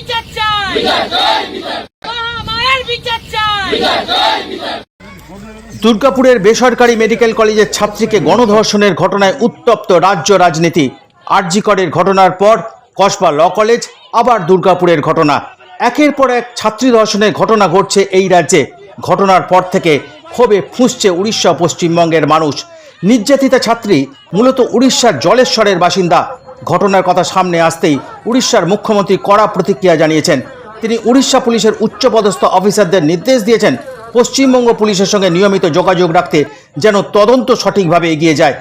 বিচার চাই। বিচার চাই। দুর্গাপুরের বেসরকারি মেডিকেল কলেজের ছাত্রীকে গণধর্ষণের ঘটনায় উত্তপ্ত রাজ্য রাজনীতি। আরজিকরের ঘটনার পর কসবা ল কলেজ, আবার দুর্গাপুরের ঘটনা। একের পর এক ছাত্রী ধর্ষণের ঘটনা ঘটছে এই রাজ্যে। ঘটনার পর থেকে ক্ষোভে ফুঁসছে উড়িষ্যা পশ্চিমবঙ্গের মানুষ। নির্যাতিতা ছাত্রী, মূলত উড়িষ্যার জলেশ্বরের বাসিন্দা। ঘটনার কথা সামনে আসতেই উড়িষ্যার মুখ্যমন্ত্রী কড়া প্রতিক্রিয়া জানিয়েছেন। তিনি উড়িষ্যা পুলিশের উচ্চপদস্থ অফিসারদের নির্দেশ দিয়েছেন, পশ্চিমবঙ্গ পুলিশের সঙ্গে নিয়মিত যোগাযোগ রাখতে যেন তদন্ত সঠিকভাবে এগিয়ে যায়।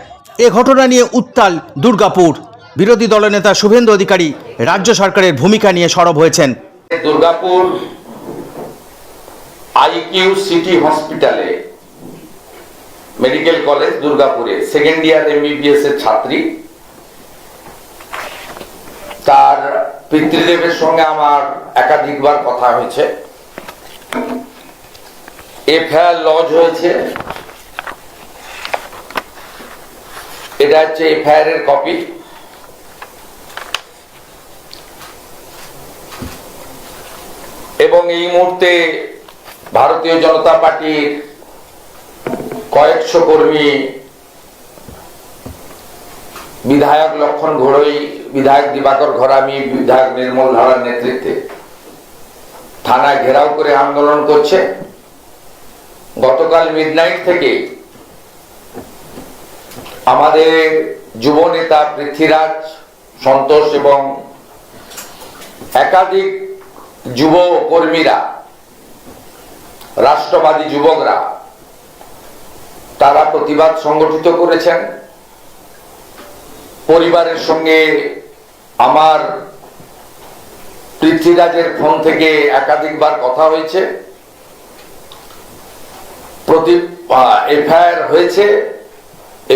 এ ঘটনা নিয়ে উত্তাল দুর্গাপুর। বিরোধী দলনেতা শুভেন্দু অধিকারী রাজ্য সরকারের ভূমিকা নিয়ে সরব হয়েছেন। দুর্গাপুর আইকিউ সিটি হসপিটালে মেডিকেল কলেজ দুর্গাপুরে। সেকেন্ড ইয়ার এমবিবিএস এর ছাত্রী। তার পিতৃদেবের সঙ্গে আমার একাধিকবার কথা হয়েছে। এফআইআর লজ হয়েছে। এটা হচ্ছে এফআইআর এর কপি। এবং এই মুহূর্তে ভারতীয় জনতা পার্টির কয়েকশো কর্মী বিধায়ক লক্ষণ ঘোড়ই, বিধায়ক দিবাকর ঘরামি বিধায়ক নির্মল ধারার নেতৃত্বে। থানায় ঘেরাও করে আন্দোলন করছে। গতকাল মিডনাইট থেকে আমাদের যুব নেতা পৃথ্বীরাজ সন্তোষ এবং একাধিক যুব কর্মীরা, রাষ্ট্রবাদী যুবকরা, তারা প্রতিবাদ সংগঠিত করেছেন। পরিবারের সঙ্গে আমার পৃথ্বীরাজের ফোন থেকে একাধিকবার কথা হয়েছে। প্রতি এফআইআর হয়েছে।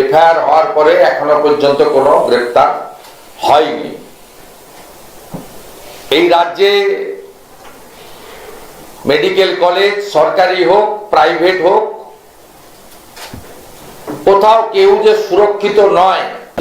এফআইআর হওয়ার পরে এখনও পর্যন্ত কোনো গ্রেপ্তার হয়নি। এই রাজ্যে মেডিকেল কলেজ, সরকারি হোক, প্রাইভেট হোক, কোথাও কেউ যে সুরক্ষিত নয়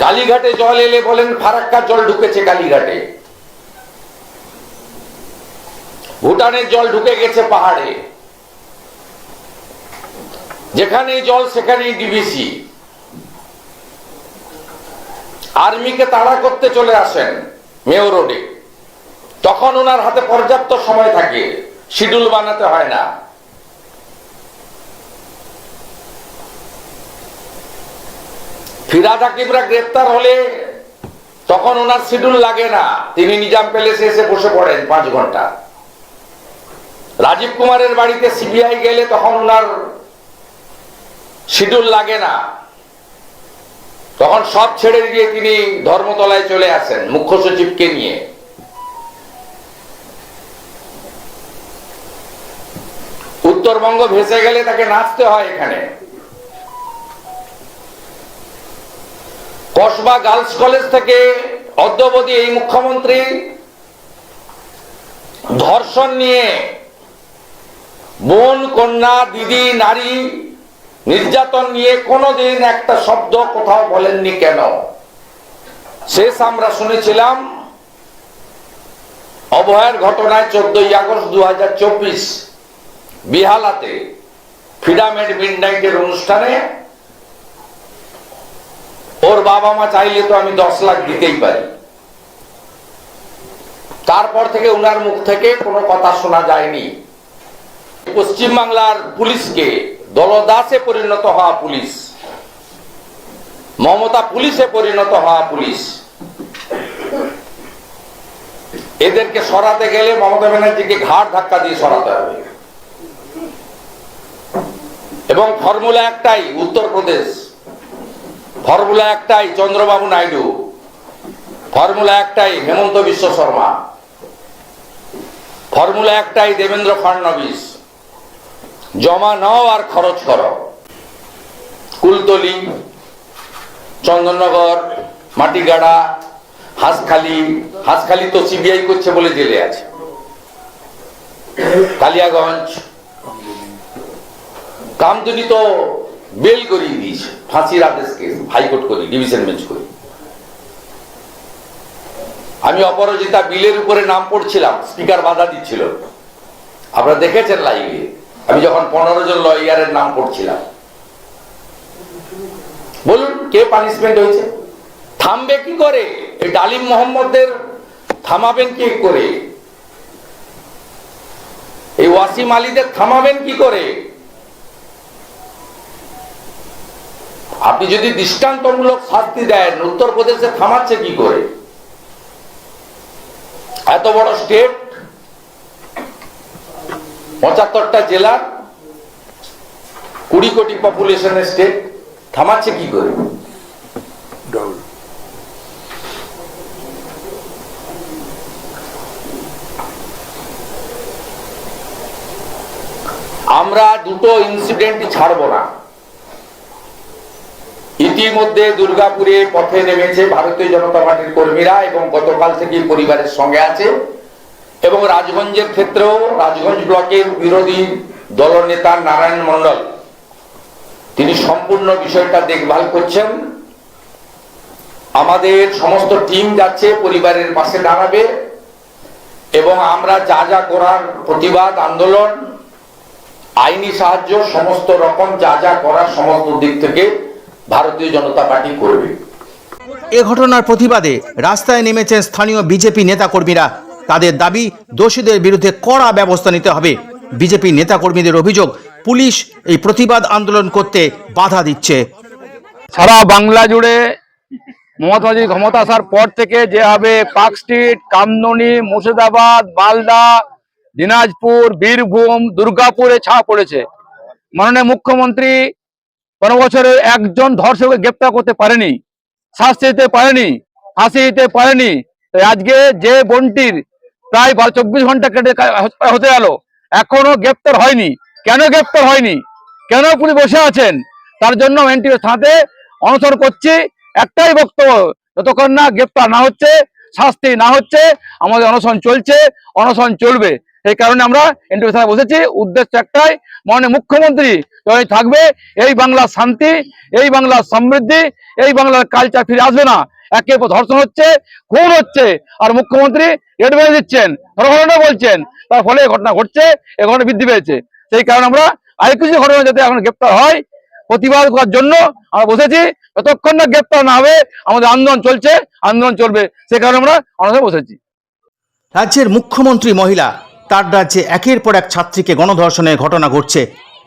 কালীঘাটে জল এলে বলেন ফারাক্কার জল ঢুকেছে কালীঘাটে। ভুটানের জল ঢুকে গেছে পাহাড়ে। যেখানে জল, সেখানেই ডিবিসি। আর্মিকে তাড়া করতে চলে আসেন মেয় রোডে। তখন ওনার হাতে পর্যাপ্ত সময় থাকে, শিডিউল বানাতে হয় না। ফিরাদ হাকিমরা গ্রেপ্তার হলে তখন ওনার শিডিউল লাগে না। তিনি নিজাম প্যালেসে এসে বসে পড়েন পাঁচ ঘণ্টা। রাজীব কুমারের বাড়িতে সিবিআই গেলে তখন ওনার শিডিউল লাগে না। তখন সব ছেড়ে দিয়ে তিনি ধর্মতলায় চলে আসেন, মুখ্য সচিবকে নিয়ে। উত্তরবঙ্গ ভেসে গেলে তাকে নাচতে হয় এখানে। কসবা গার্লস কলেজ থেকে অদ্যবধি এই মুখ্যমন্ত্রী ধর্ষণ নিয়ে বোন, কন্যা, দিদি, নারী নির্যাতন নিয়ে কোনোদিন একটা শব্দ কোথাও বলেননি কেন? শেষ আমরা শুনেছিলাম, অবহের ঘটনায় চোদ্দই আগস্ট দু হাজার চব্বিশ বিহালাতে ফিডামেড মিডনাইটের অনুষ্ঠানে ওর বাবা মা চাইলে তো আমি দশ লাখ দিতেই পারি। তারপর থেকে উনার মুখ থেকে কোনো কথা শোনা যায়নি। পশ্চিমবাংলার পুলিশকে দলদাসে পরিণত হওয়া পুলিশ, মমতা পুলিশে পরিণত হওয়া পুলিশ, এদেরকে সরাতে গেলে মমতা ব্যানার্জিকে ঘাট ধাক্কা দিয়ে সরাতে হবে। এবং ফর্মুলা একটাই, উত্তরপ্রদেশ। ফর্মুলা একটাই, চন্দ্রবাবু নাইডু। ফর্মুলা একটাই, হেমন্ত বিশ্ব শর্মা। ফর্মুলা একটাই, দেবেন্দ্র ফাড়নবিস জমা নাও আর খরচ করো। কুলতলি, চন্দননগর, মাটিগাড়া, হাঁসখালি হাঁসখালি তো সিবিআই করছে বলে জেলে আছে। কালিয়াগঞ্জ। কামদুনি তো বেল করিয়ে দিয়েছে। ফাঁসির আদেশকে হাইকোর্ট করে, ডিভিশন বেঞ্চ করে। আমি অপরাজিতা বিলের উপরে নাম পড়ছিলাম, স্পিকার বাধা দিচ্ছিল। আপনারা দেখেছেন লাইভে, আমি যখন পনেরো জন লয়ারের নাম পড়ছিলাম। বলুন, কে পানিশমেন্ট হয়েছে? থামবে কি করে? এই ডালিম মোহাম্মদদের থামাবেন কি করে? এই ওয়াসিম আলীদের থামাবেন কি করে? আপনি যদি দৃষ্টান্তমূলক শাস্তি দেন, উত্তরপ্রদেশে থামাচ্ছে কি করে? এত বড় স্টেট পঁচাত্তরটা জেলার কুড়ি কোটি পপুলেশনের স্টেট থামাচ্ছে কি করে? আমরা দুটো ইনসিডেন্ট ছাড়বো না। ইতিমধ্যে দুর্গাপুরে পথে নেমেছে ভারতীয় জনতা পার্টির কর্মীরা এবং গতকাল থেকে পরিবারের সঙ্গে আছে। এবং রাজগঞ্জের ক্ষেত্রেও রাজগঞ্জ ব্লকের বিরোধী দলনেতা নারায়ণ মণ্ডল, তিনি সম্পূর্ণ বিষয়টা দেখভাল করছেন। আমাদের সমস্ত টিম যাচ্ছে, পরিবারের পাশে দাঁড়াবে এবং আমরা যা যা করার প্রতিবাদ, আন্দোলন, আইনি সাহায্য, সমস্ত রকম যা যা করার সমস্ত দিক থেকে ভারতীয় জনতা পার্টি করবে। এ ঘটনার প্রতিবাদে রাস্তায় নেমেছেন স্থানীয় বিজেপি নেতাকর্মীরা। তাদের দাবি দোষীদের বিরুদ্ধে কড়া ব্যবস্থা নিতে হবে। বিজেপি নেতাকর্মীদের অভিযোগ পুলিশ এই প্রতিবাদ আন্দোলন করতে বাধা দিচ্ছে। সারা বাংলা জুড়ে মমতা ব্যানার্জি ক্ষমতা আসার পর থেকে যেভাবে পার্ক স্ট্রিট কামদনি মুর্শিদাবাদ মালদা দিনাজপুর বীরভূম দুর্গাপুরে ছাপ পড়েছে। মাননীয় মুখ্যমন্ত্রী পনেরো বছরে একজন ধর্ষককে গ্রেপ্তার করতে পারেনি, শাস্তি দিতে পারেনি, ফাঁসি দিতে পারেনি। আজকে যে বোনটির প্রায় বারো, চব্বিশ ঘণ্টা কেটে হতে গেল, এখনও গ্রেপ্তার হয়নি। কেন গ্রেপ্তার হয়নি? কেন পুলিশ বসে আছেন? তার জন্য এনটি থানাতে অনশন করছি। একটাই বক্তব্য, যতক্ষণ না গ্রেপ্তার না হচ্ছে, শাস্তি না হচ্ছে, আমাদের অনশন চলছে, অনশন চলবে। এই কারণে আমরা এনটি থানায় বসেছি। উদ্দেশ্য একটাই, মাননীয় মুখ্যমন্ত্রী যখন থাকবে, এই বাংলার শান্তি, এই বাংলার সমৃদ্ধি, এই বাংলার কালচার ফিরে আসবে না। একে ধর্ষণ হচ্ছে, খুন হচ্ছে, আর মুখ্যমন্ত্রী রেড মেরে দিচ্ছেন ধর্ষণও বলছেন, তার ফলে ঘটনা ঘটছে এই ঘটনা বৃদ্ধি পেয়েছে। সেই কারণে আমরা আরেক কিছু ঘটনা যাতে এখন গ্রেপ্তার হয়, প্রতিবাদ করার জন্য আমরা বসেছি, যতক্ষণ না গ্রেপ্তার না হবে, আমাদের আন্দোলন চলছে, আন্দোলন চলবে সেই কারণে আমরা অনশনে বসেছি। রাজ্যের মুখ্যমন্ত্রী মহিলা তার রাজ্যে একের পর এক ছাত্রীকে গণধর্ষণের ঘটনা ঘটছে।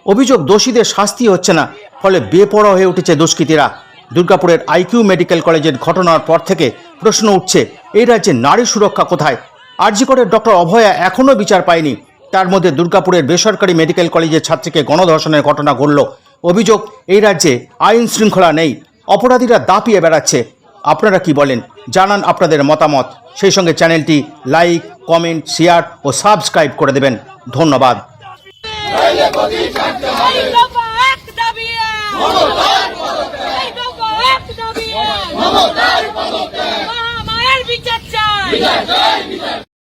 অভিযোগ দোষীদের শাস্তি হচ্ছে না, ফলে বেপরোয়া হয়ে উঠেছে দুষ্কৃতীরা। দুর্গাপুরের আইকিউ মেডিকেল কলেজের ঘটনার পর থেকে প্রশ্ন উঠছে, এই রাজ্যে নারী সুরক্ষা কোথায়? আরজিকরের ডক্টর অভয়া এখনও বিচার পায়নি। তার মধ্যে দুর্গাপুরের বেসরকারি মেডিকেল কলেজের ছাত্রীকে গণধর্ষণের ঘটনা ঘটল। অভিযোগ, এই রাজ্যে আইন শৃঙ্খলা নেই, অপরাধীরা দাপিয়ে বেড়াচ্ছে। আপনারা কি বলেন? জানান আপনাদের মতামত। সেই সঙ্গে চ্যানেলটি লাইক কমেন্ট শেয়ার ও সাবস্ক্রাইব করে দেবেন। ধন্যবাদ।